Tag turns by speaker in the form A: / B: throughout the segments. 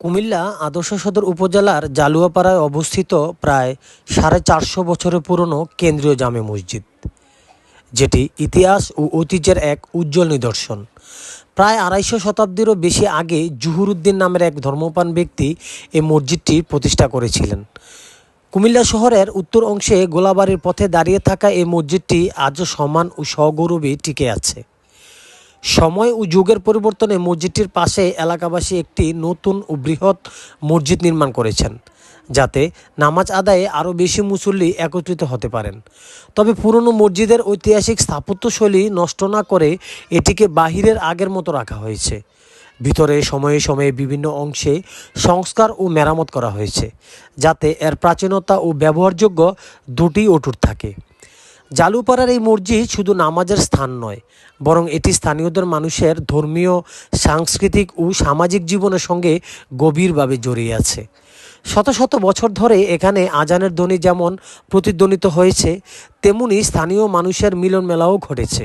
A: কুমিল্লা আদর্শ সদর উপজেলার জালুয়াপাড়ায় অবস্থিত প্রায় সাড়ে চারশো বছরের পুরনো কেন্দ্রীয় জামে মসজিদ, যেটি ইতিহাস ও ঐতিহ্যের এক উজ্জ্বল নিদর্শন। প্রায় আড়াইশো শতাব্দীরও বেশি আগে জুহুরুদ্দিন নামের এক ধর্মপান ব্যক্তি এই মসজিদটি প্রতিষ্ঠা করেছিলেন। কুমিল্লা শহরের উত্তর অংশে গোলাবাড়ির পথে দাঁড়িয়ে থাকা এই মসজিদটি আজও সমান ও সগৌরবে টিকে আছে। সময় ও যুগের পরিবর্তনে মসজিদটির পাশে এলাকাবাসী একটি নতুন ও বৃহৎ মসজিদ নির্মাণ করেছেন, যাতে নামাজ আদায়ে আরও বেশি মুসল্লি একত্রিত হতে পারেন। তবে পুরনো মসজিদের ঐতিহাসিক স্থাপত্যশৈলী নষ্ট না করে এটিকে বাহিরের আগের মতো রাখা হয়েছে। ভিতরে সময়ে সময়ে বিভিন্ন অংশে সংস্কার ও মেরামত করা হয়েছে, যাতে এর প্রাচীনতা ও ব্যবহারযোগ্য দুটি অটুট থাকে। জালুপাড়ার এই মসজিদ শুধু নামাজের স্থান নয়, বরং এটি স্থানীয়দের মানুষের ধর্মীয়, সাংস্কৃতিক ও সামাজিক জীবনের সঙ্গে গভীরভাবে জড়িয়ে আছে। শত শত বছর ধরে এখানে আজানের ধ্বনি যেমন প্রতিধ্বনিত হয়েছে, তেমনি স্থানীয় মানুষের মিলন মেলাও ঘটেছে।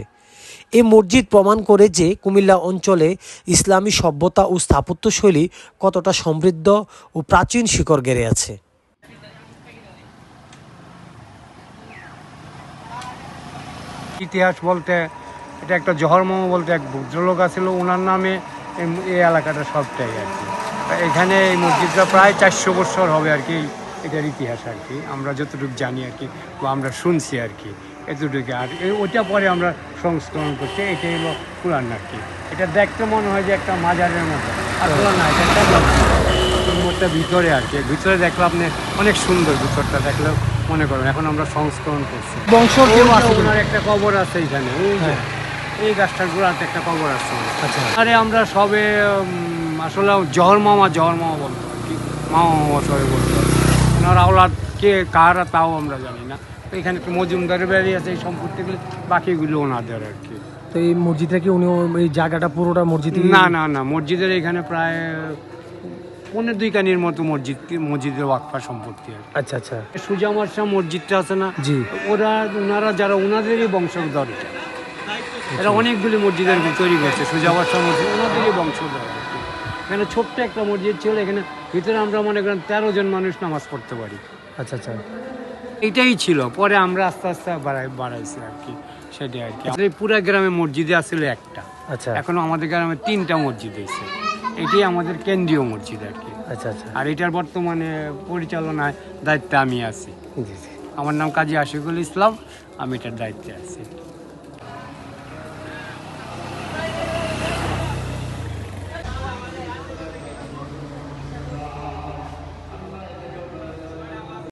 A: এই মসজিদ প্রমাণ করে যে কুমিল্লা অঞ্চলে ইসলামী সভ্যতা ও স্থাপত্যশৈলী কতটা সমৃদ্ধ ও প্রাচীন শিকড় গেড়ে আছে।
B: ইতিহাস বলতে, এটা একটা জহর মামা বলতে এক ভদ্রলোক আছিল, ওনার নামে এই- এলাকাটা সবটাই আর কি। এখানে এই মসজিদটা প্রায় চারশো বছর হবে আর কি, এটার ইতিহাস আর কি। আমরা যতটুকু জানি আর কি, বা আমরা শুনছি আর কি, এতটুকু। আর এই ওটা পরে আমরা সংস্করণ করছি এটা হলো পুরান আর কি। এটা দেখতে মনে হয় যে একটা মাজারের মতো। আসলে না, এটা ভিতরে আর কি, ভিতরে দেখলে আপনি অনেক সুন্দর ভিতরটা দেখলে মনে করেন এখন আমরা সংস্করণ করছি।
A: বংশ
B: কেউ আছে ওনার একটা কবর আছে এখানে এই
A: হ্যাঁ।
B: এই গাছটার গোড়াতে একটা কবর আছে।
A: আচ্ছা।
B: আরে আমরা সবে আসলে জহর মামা জহর মামা বলতো মামা মামা সবে বলতো ওনার আওলাদ কে কারা তাও আমরা জানি না। তো এখানে একটু মজুমদারের বাড়ি আছে এই সম্পত্তিগুলো বাকিগুলো ওনাদের আর কি।
A: তো এই মসজিদটা কি উনি এই জায়গাটা পুরোটা মসজিদ?
B: না না না মসজিদের এখানে প্রায় পনেরো দুই কানির মতো মসজিদ মসজিদের ওয়াকফা সম্পত্তি আর
A: আচ্ছা আচ্ছা।
B: সুজামার শাহ মসজিদটা আছে না?
A: জি।
B: ওরা ওনারা যারা ওনাদেরই বংশধর এটা। এরা অনেকগুলি মসজিদের তৈরি করছে শাহ মসজিদ ওনাদেরই বংশধর এখানে ছোট্ট একটা মসজিদ ছিল এখানে ভিতরে আমরা মনে করেন তেরো জন মানুষ নামাজ পড়তে পারি।
A: আচ্ছা আচ্ছা।
B: এইটাই ছিল পরে আমরা আস্তে আস্তে বাড়াই বাড়াইছি আর কি সেটাই আর কি। পুরা গ্রামে মসজিদে আসলে একটা।
A: আচ্ছা।
B: এখনও আমাদের গ্রামে তিনটা মসজিদ হয়েছে। এটাই আমাদের কেন্দ্রীয় মসজিদ আর কি।
A: আচ্ছা আচ্ছা।
B: আর এটার বর্তমানে পরিচালনায় দায়িত্বে আমি আছি। আমার নাম কাজী আশিকুল ইসলাম আমি এটার দায়িত্বে আছি।